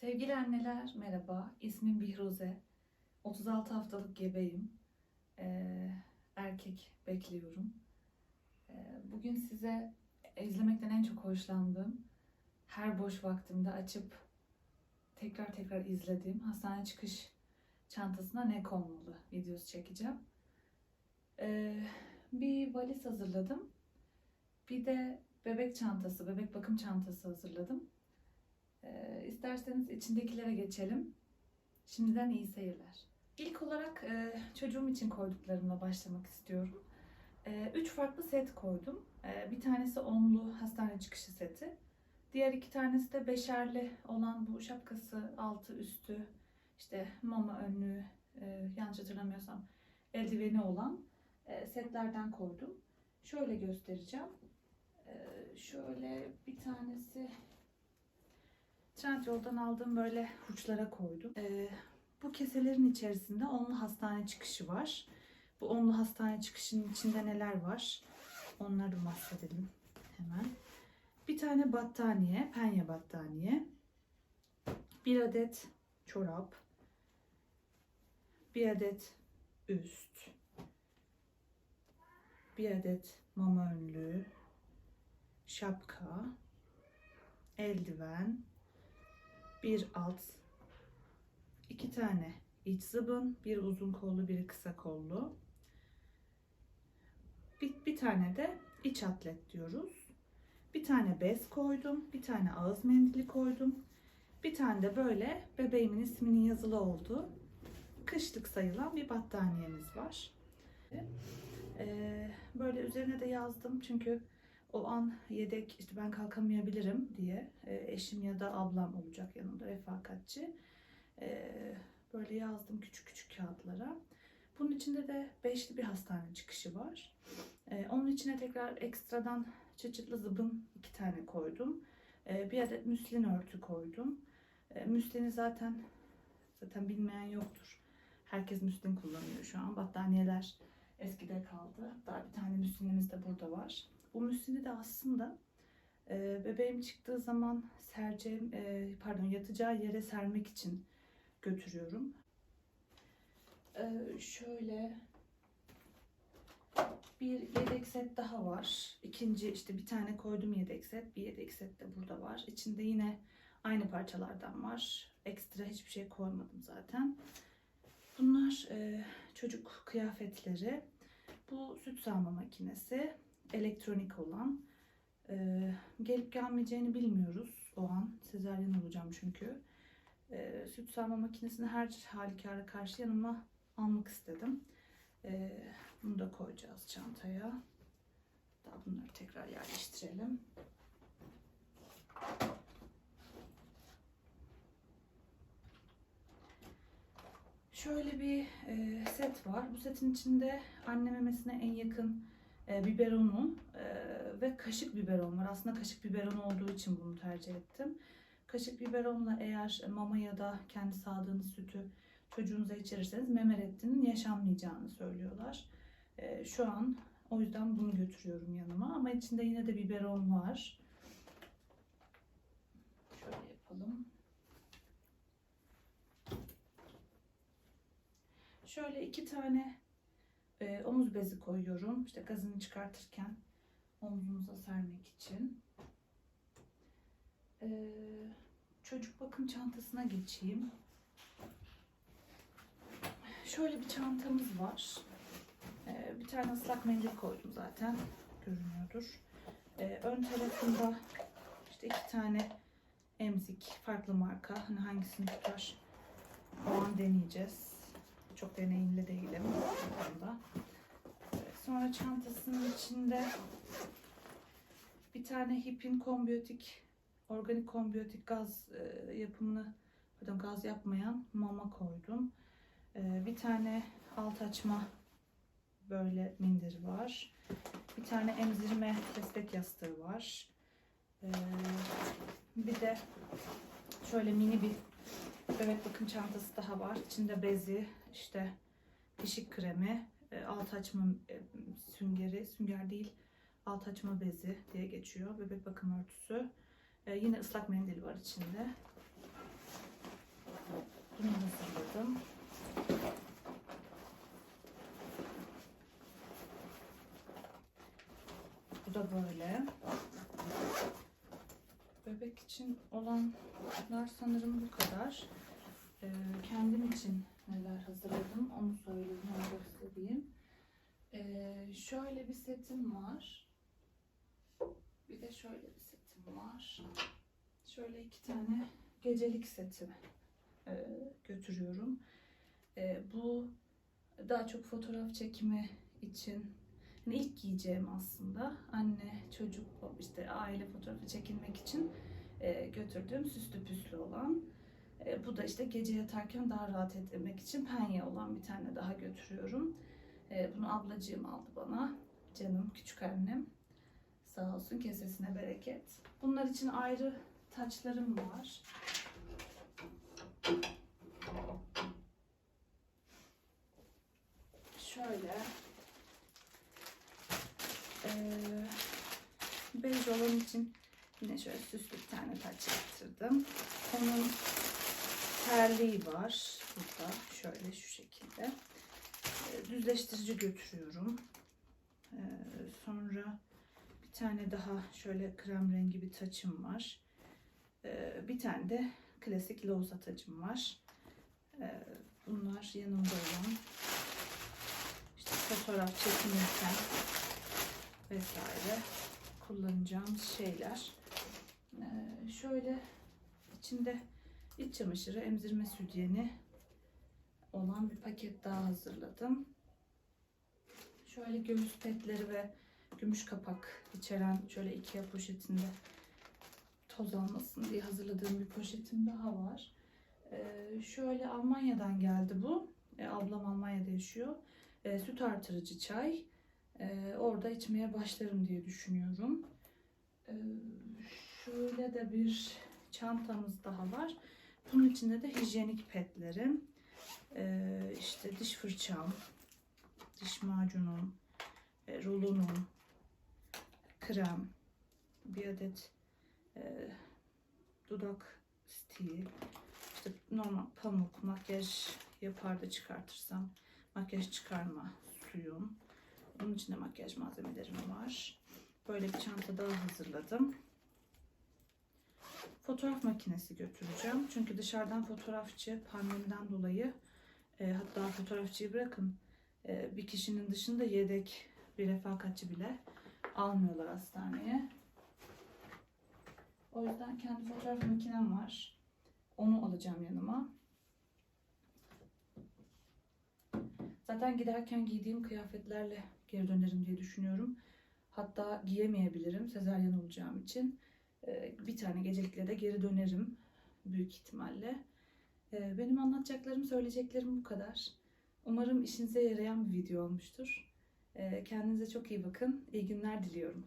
Sevgili anneler merhaba. İsmim Bihruze. 36 haftalık gebeyim. Ee, erkek bekliyorum. Ee, bugün size izlemekten en çok hoşlandığım, her boş vaktimde açıp tekrar tekrar izlediğim hastane çıkış çantasına ne konmalı videosu çekeceğim. Ee, bir valiz hazırladım. Bir de bebek çantası, bebek bakım çantası hazırladım. İsterseniz içindekilere geçelim. Şimdiden iyi seyirler. İlk olarak e, çocuğum için koyduklarımla başlamak istiyorum. E, üç farklı set koydum. E, bir tanesi onlu hastane çıkışı seti. Diğer iki tanesi de beşerli olan bu şapkası altı üstü işte mama önlüğü e, yanlış hatırlamıyorsam eldiveni olan e, setlerden koydum. Şöyle göstereceğim. E, şöyle bir tanesi Trendyol'dan aldığım böyle hurçlara koydum. Ee, bu keselerin içerisinde onlu hastane çıkışı var. Bu onlu hastane çıkışının içinde neler var? Onları bahsedelim hemen. Bir tane battaniye, penye battaniye. Bir adet çorap. Bir adet üst. Bir adet mama önlüğü. Şapka. Eldiven bir alt, iki tane iç zıbın, bir uzun kollu, biri kısa kollu. Bir, bir tane de iç atlet diyoruz. Bir tane bez koydum, bir tane ağız mendili koydum. Bir tane de böyle bebeğimin isminin yazılı olduğu kışlık sayılan bir battaniyemiz var. Ee, böyle üzerine de yazdım çünkü o an yedek işte ben kalkamayabilirim diye e, eşim ya da ablam olacak yanımda refakatçi. E, böyle yazdım küçük küçük kağıtlara. Bunun içinde de beşli bir hastane çıkışı var. E, onun içine tekrar ekstradan çıçıtlı zıbın iki tane koydum. Bir adet müslin örtü koydum. Müslini zaten zaten bilmeyen yoktur. Herkes müslin kullanıyor şu an. Battaniyeler eskide kaldı. Daha bir tane müslinimiz de burada var. Bu müslini de aslında e, bebeğim çıktığı zaman sereceğim, e, pardon yatacağı yere sermek için götürüyorum. E, şöyle bir yedek set daha var. İkinci işte bir tane koydum yedek set. Bir yedek set de burada var. İçinde yine aynı parçalardan var. Ekstra hiçbir şey koymadım zaten. Bunlar e, çocuk kıyafetleri. Bu süt sağma makinesi elektronik olan. Ee, gelip gelmeyeceğini bilmiyoruz o an. Sezaryen olacağım çünkü. Ee, süt sağma makinesini her halükarda karşı yanıma almak istedim. Ee, bunu da koyacağız çantaya. Daha bunları tekrar yerleştirelim. Şöyle bir e, set var. Bu setin içinde anne memesine en yakın e, biberonum e, ve kaşık biberon var. Aslında kaşık biberon olduğu için bunu tercih ettim. Kaşık biberonla eğer mama ya da kendi sağdığınız sütü çocuğunuza içirirseniz meme reddinin yaşanmayacağını söylüyorlar. E, şu an o yüzden bunu götürüyorum yanıma ama içinde yine de biberon var. Şöyle yapalım. Şöyle iki tane e, omuz bezi koyuyorum. İşte gazını çıkartırken omzunuza sermek için. E, çocuk bakım çantasına geçeyim. Şöyle bir çantamız var. E, bir tane ıslak mendil koydum zaten. Görünüyordur. E, ön tarafında işte iki tane emzik farklı marka. Hani hangisini tutar o an deneyeceğiz. Çok deneyimli değilim bu konuda. Evet, sonra çantasının içinde bir tane Hip'in kombiyotik, organik kombiyotik gaz e, yapımını, pardon gaz yapmayan mama koydum. E, bir tane alt açma böyle mindir var. Bir tane emzirme destek yastığı var. E, bir de şöyle mini bir bebek bakım çantası daha var. İçinde bezi, işte dişik kremi, e, alt açma e, süngeri, sünger değil alt açma bezi diye geçiyor. Bebek bakım örtüsü. E, yine ıslak mendil var içinde. Bunu hazırladım. Bu da böyle. Bebek için olanlar sanırım bu kadar. Kendim için şöyle bir setim var. Bir de şöyle bir setim var. Şöyle iki tane gecelik setimi e, götürüyorum. E, bu daha çok fotoğraf çekimi için hani ilk giyeceğim aslında. Anne, çocuk, işte aile fotoğrafı çekilmek için e, götürdüğüm süslü püslü olan. E, bu da işte gece yatarken daha rahat etmek için penye olan bir tane daha götürüyorum. E, bunu ablacığım aldı bana. Canım, küçük annem. Sağ olsun kesesine bereket. Bunlar için ayrı taçlarım var. Şöyle. Ee, bej olan için yine şöyle süslü bir tane taç yaptırdım. Onun terliği var burada. Şöyle şu şekilde. Düzleştirici götürüyorum. Ee, sonra bir tane daha şöyle krem rengi bir taçım var. Ee, bir tane de klasik loza tacım var. Ee, bunlar yanımda olan işte fotoğraf çekilirken vesaire kullanacağımız şeyler. Şöyle içinde iç çamaşırı, emzirme sütyeni olan bir paket daha hazırladım. Şöyle göğüs petleri ve gümüş kapak içeren şöyle Ikea poşetinde toz almasın diye hazırladığım bir poşetim daha var. Ee, şöyle Almanya'dan geldi bu. Ee, ablam Almanya'da yaşıyor. Ee, süt artırıcı çay. Ee, orada içmeye başlarım diye düşünüyorum. Ee, şöyle de bir çantamız daha var. Bunun içinde de hijyenik petlerim. Ee, işte diş fırçam, diş macunum, e, krem, bir adet e, dudak stiği, işte normal pamuk, makyaj yapar da çıkartırsam makyaj çıkarma suyum. Bunun içinde makyaj malzemelerim var. Böyle bir çanta daha hazırladım. Fotoğraf makinesi götüreceğim. Çünkü dışarıdan fotoğrafçı pandemiden dolayı e, hatta fotoğrafçıyı bırakın e, bir kişinin dışında yedek bir refakatçi bile almıyorlar hastaneye. O yüzden kendi fotoğraf makinem var. Onu alacağım yanıma. Zaten giderken giydiğim kıyafetlerle geri dönerim diye düşünüyorum. Hatta giyemeyebilirim sezaryen olacağım için. Ee, Bir tane gecelikle de geri dönerim büyük ihtimalle. Ee, Benim anlatacaklarım, söyleyeceklerim bu kadar. Umarım işinize yarayan bir video olmuştur. Ee, Kendinize çok iyi bakın. İyi günler diliyorum.